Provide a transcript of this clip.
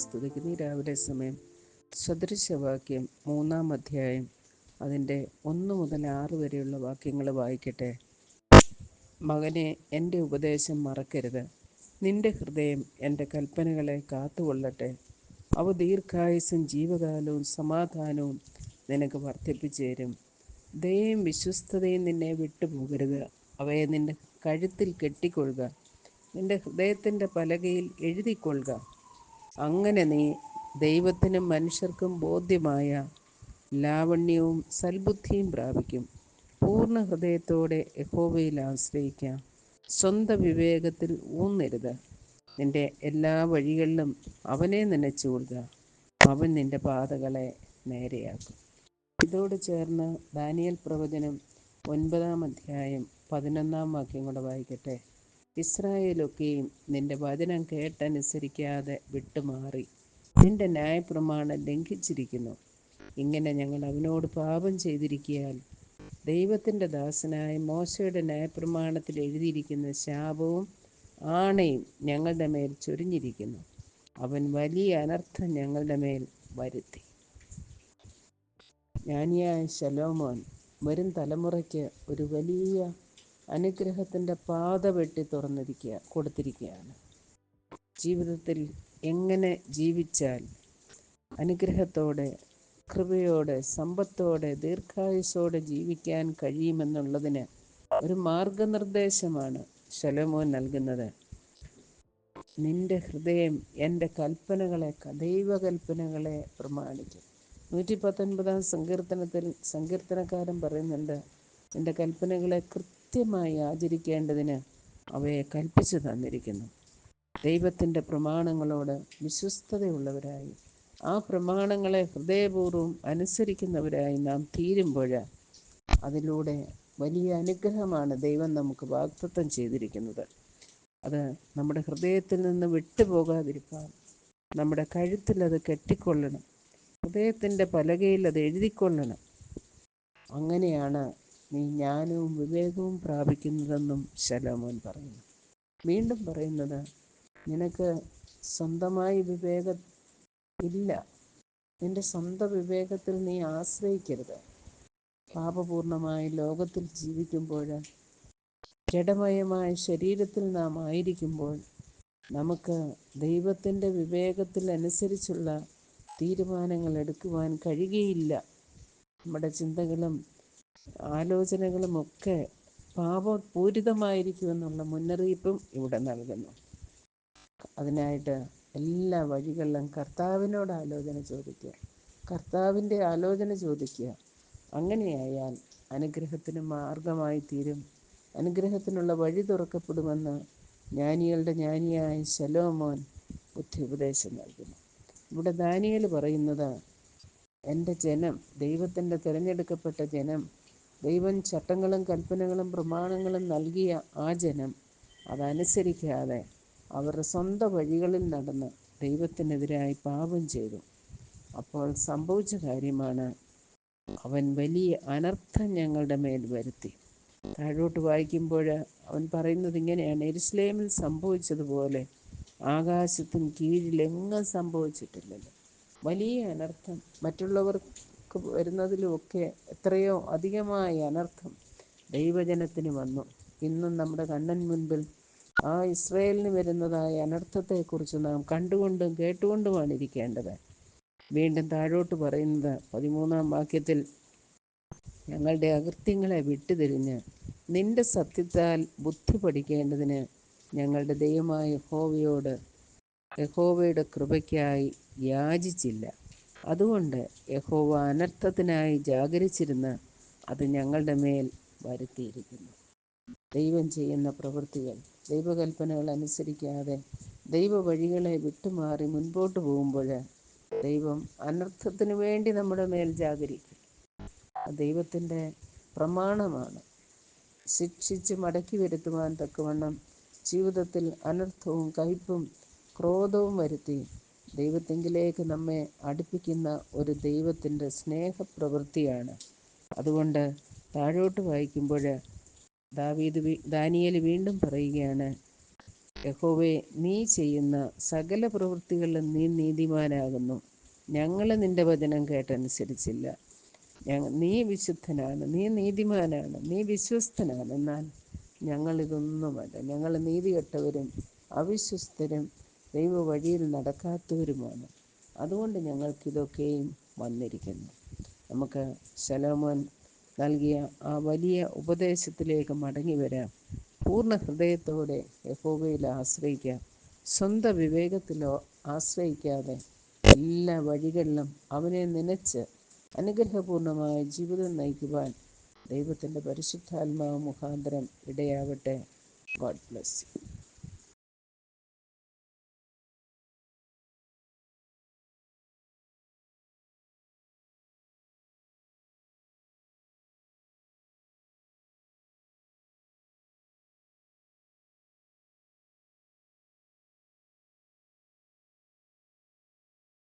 സ്തുതിക്കുന്നു. ഈ രാവിലെ സമയം സദൃശവാക്യം മൂന്നാം അധ്യായം അതിന്റെ ഒന്ന് മുതൽ ആറ് വരെയുള്ള വാക്യങ്ങൾ വായിക്കട്ടെ. മകനെ എന്റെ ഉപദേശം മറക്കരുത്. നിന്റെ ഹൃദയം എന്റെ കൽപ്പനകളെ കാത്തുകൊള്ളട്ടെ. അവ ദീർഘായുസും ജീവകാലവും സമാധാനവും നിനക്ക് വർദ്ധിപ്പിച്ചു തരും. ദയയും വിശ്വസ്തതയും നിന്നെ വിട്ടുപോകരുത്. അവയെ നിന്റെ കഴുത്തിൽ കെട്ടിക്കൊള്ളുക. നിന്റെ ഹൃദയത്തിന്റെ പലകയിൽ എഴുതിക്കൊള്ളുക. അങ്ങനെ നീ ദൈവത്തിനും മനുഷ്യർക്കും ബോധ്യമായ ലാവണ്യവും സൽബുദ്ധിയും പ്രാപിക്കും. പൂർണ ഹൃദയത്തോടെ യഹോവയിൽ ആശ്രയിക്കാം. സ്വന്തം വിവേകത്തിൽ ഊന്നരുത്. നിന്റെ എല്ലാ വഴികളിലും അവനെ നനച്ചു കൊടുക്കുക അവൻ നിന്റെ പാതകളെ നേരെയാക്കും. ഇതോട് ചേർന്ന് ദാനിയൽ പ്രവചനം ഒൻപതാം അധ്യായം പതിനൊന്നാം വാക്യം കൂടെ വായിക്കട്ടെ. ഇസ്രായേലൊക്കെയും നിന്റെ വചനം കേട്ടനുസരിക്കാതെ വിട്ടുമാറി. നിന്റെ ന്യായപ്രമാണം ലംഘിച്ചിരിക്കുന്നു. ഇങ്ങനെ ഞങ്ങൾ അവനോട് പാപം ചെയ്തിരിക്കിയാൽ ദൈവത്തിന്റെ ദാസനായ മോശയുടെ ന്യായപ്രമാണത്തിൽ എഴുതിയിരിക്കുന്ന ശാപവും ആണയും ഞങ്ങളുടെ മേൽ ചൊരിഞ്ഞിരിക്കുന്നു. അവൻ വലിയ അനർത്ഥം ഞങ്ങളുടെ മേൽ വരുത്തി. ജ്ഞാനിയായ ശലോമോൻ വരും തലമുറയ്ക്ക് ഒരു വലിയ അനുഗ്രഹത്തിന്റെ പാത വെട്ടി തുറന്നിരിക്കുക കൊടുത്തിരിക്കുകയാണ്. ജീവിതത്തിൽ എങ്ങനെ ജീവിച്ചാൽ അനുഗ്രഹത്തോടെ കൃപയോടെ സമ്പത്തോടെ ദീർഘായുസോടെ ജീവിക്കാൻ കഴിയുമെന്നുള്ളതിന് ഒരു മാർഗനിർദ്ദേശമാണ് ശലോമോൻ നൽകുന്നത്. നിന്റെ ഹൃദയം എന്റെ കൽപ്പനകളെ ദൈവകൽപ്പനകളെ പ്രമാണിക്കും. നൂറ്റി പത്തൊൻപതാം സങ്കീർത്തനത്തിൽ സങ്കീർത്തനക്കാരൻ പറയുന്നുണ്ട് എന്റെ കൽപ്പനകളെ കൃത്യമായി ആചരിക്കേണ്ടതിന് അവയെ കൽപ്പിച്ചു തന്നിരിക്കുന്നു. ദൈവത്തിന്റെ പ്രമാണങ്ങളോട് വിശ്വസ്തതയുള്ളവരായി ആ പ്രമാണങ്ങളെ ഹൃദയപൂർവം അനുസരിക്കുന്നവരായി നാം തീരുമ്പോൾ അതിലൂടെ വലിയ അനുഗ്രഹമാണ് ദൈവം നമുക്ക് വാഗ്ദത്തം ചെയ്തിരിക്കുന്നത്. അത് നമ്മുടെ ഹൃദയത്തിൽ നിന്ന് വിട്ടുപോകാതിരിക്കാൻ നമ്മുടെ കഴുത്തിൽ അത് കെട്ടിക്കൊള്ളണം ഹൃദയത്തിന്റെ പലകയിൽ അത് എഴുതിക്കൊള്ളണം. അങ്ങനെയാണ് നീ ജ്ഞാനവും വിവേകവും പ്രാപിക്കുന്നതെന്നും ശലോമോൻ പറയുന്നു. വീണ്ടും പറയുന്നത് നിനക്ക് സ്വന്തമായി വിവേക ഇല്ല. നിന്റെ സ്വന്തം വിവേകത്തിൽ നീ ആശ്രയിക്കരുത്. പാപപൂർണമായി ലോകത്തിൽ ജീവിക്കുമ്പോൾ ജഡമയമായ ശരീരത്തിൽ നാം ആയിരിക്കുമ്പോൾ നമുക്ക് ദൈവത്തിന്റെ വിവേകത്തിൽ അനുസരിച്ചുള്ള തീരുമാനങ്ങൾ എടുക്കുവാൻ കഴിയുകയില്ല. നമ്മുടെ ചിന്തകളും ആലോചനകളുമൊക്കെ പാപപൂരിതമായിരിക്കുമെന്നുള്ള മുന്നറിയിപ്പും ഇവിടെ നൽകുന്നു. അതിനായിട്ട് എല്ലാ വഴികളിലും കർത്താവിനോട് ആലോചന ചോദിക്കുക. കർത്താവിന്റെ ആലോചന ചോദിക്കുക. അങ്ങനെയായാൽ അനുഗ്രഹത്തിന് മാർഗമായി തീരും അനുഗ്രഹത്തിനുള്ള വഴി തുറക്കപ്പെടുമെന്ന് ജ്ഞാനികളുടെ ജ്ഞാനിയായ ശലോമോൻ ബുദ്ധി ഉപദേശം നൽകുന്നു. ഇവിടെ ദാനിയൽ പറയുന്നത് എന്റെ ജനം ദൈവത്തിന്റെ തിരഞ്ഞെടുക്കപ്പെട്ട ജനം ദൈവം ചട്ടങ്ങളും കൽപ്പനകളും പ്രമാണങ്ങളും നൽകിയ ആ ജനം അതനുസരിക്കാതെ അവരുടെ സ്വന്തം വഴികളിൽ നടന്ന് ദൈവത്തിനെതിരായി പാപം ചെയ്തു. അപ്പോൾ സംഭവിച്ച കാര്യമാണ് അവൻ വലിയ അനർത്ഥം ഞങ്ങളുടെ മേൽ വരുത്തി. താഴോട്ട് വായിക്കുമ്പോൾ അവൻ പറയുന്നത് ഇങ്ങനെയാണ്. എരുസ്ലേമിൽ സംഭവിച്ചതുപോലെ ആകാശത്തിന് കീഴിലെങ്ങും സംഭവിച്ചിട്ടില്ലല്ലോ. വലിയ അനർത്ഥം. മറ്റുള്ളവർക്ക് വരുന്നതിലുമൊക്കെ എത്രയോ അധികമായ അനർത്ഥം ദൈവജനത്തിന് വന്നു. ഇന്നും നമ്മുടെ കണ്ണൻ മുൻപിൽ ആ ഇസ്രയേലിന് വരുന്നതായ അനർത്ഥത്തെക്കുറിച്ച് നാം കണ്ടുകൊണ്ടും കേട്ടുകൊണ്ടുമാണ് ഇരിക്കേണ്ടത്. വീണ്ടും താഴോട്ട് പറയുന്നത് പതിമൂന്നാം വാക്യത്തിൽ ഞങ്ങളുടെ അകൃത്യങ്ങളെ വിട്ടുതിരിഞ്ഞ് നിന്റെ സത്യത്താൽ ബുദ്ധി പഠിക്കേണ്ടതിന് ഞങ്ങളുടെ ദൈവമായ യഹോവയോട് യഹോവയുടെ കൃപയ്ക്കായി യാചിച്ചില്ല. അതുകൊണ്ട് യഹോവ അനർത്ഥത്തിനായി ജാഗരിച്ചിരുന്ന് അത് ഞങ്ങളുടെ മേൽ വരുത്തിയിരിക്കുന്നു. ദൈവം ചെയ്യുന്ന പ്രവൃത്തികൾ ദൈവകൽപ്പനകൾ അനുസരിക്കാതെ ദൈവ വഴികളെ വിട്ടുമാറി മുൻപോട്ട് പോകുമ്പോൾ ദൈവം അനർത്ഥത്തിന് വേണ്ടി നമ്മുടെ മേൽ ജാഗരിക്കും. ദൈവത്തിന്റെ പ്രമാണമാണ്. ശിക്ഷിച്ച് മടക്കി വരുത്തുവാൻ തക്കവണ്ണം ജീവിതത്തിൽ അനർത്ഥവും കയ്പും ക്രോധവും വരുത്തി ദൈവത്തെങ്കിലേക്ക് നമ്മെ അടുപ്പിക്കുന്ന ഒരു ദൈവത്തിന്റെ സ്നേഹപ്രവൃത്തിയാണ്. അതുകൊണ്ട് താഴോട്ട് വായിക്കുമ്പോൾ ദാവീദ് ദാനിയൽ വീണ്ടും പറയുകയാണ് യഹോവെ നീ ചെയ്യുന്ന സകല പ്രവൃത്തികളിലും നീ നീതിമാനാകുന്നു. ഞങ്ങൾ നിന്റെ വചനം കേട്ടനുസരിച്ചില്ല. നീ വിശുദ്ധനാണ് നീ നീതിമാനാണ് നീ വിശ്വസ്തനാണ്. എന്നാൽ ഞങ്ങളിതൊന്നുമല്ല. ഞങ്ങൾ നീതികെട്ടവരും അവിശ്വസ്തരും ദൈവ വഴിയിൽ നടക്കാത്തവരുമാണ് അതുകൊണ്ട് ഞങ്ങൾക്കിതൊക്കെയും വന്നിരിക്കുന്നു. നമുക്ക് ശലോമോൻ നൽകിയ ആ വലിയ ഉപദേശത്തിലേക്ക് മടങ്ങി വരാം പൂർണ ഹൃദയത്തോടെ യഹോവയിൽ ആശ്രയിക്കാം. സ്വന്തം വിവേകത്തിലോ ആശ്രയിക്കാതെ എല്ലാ വഴികളിലും അവനെ നനച്ച് അനുഗ്രഹപൂർണമായ ജീവിതം നയിക്കുവാൻ ദൈവത്തിന്റെ പരിശുദ്ധാത്മാവ് മുഖാന്തരം ഇടയാവട്ടെ. God bless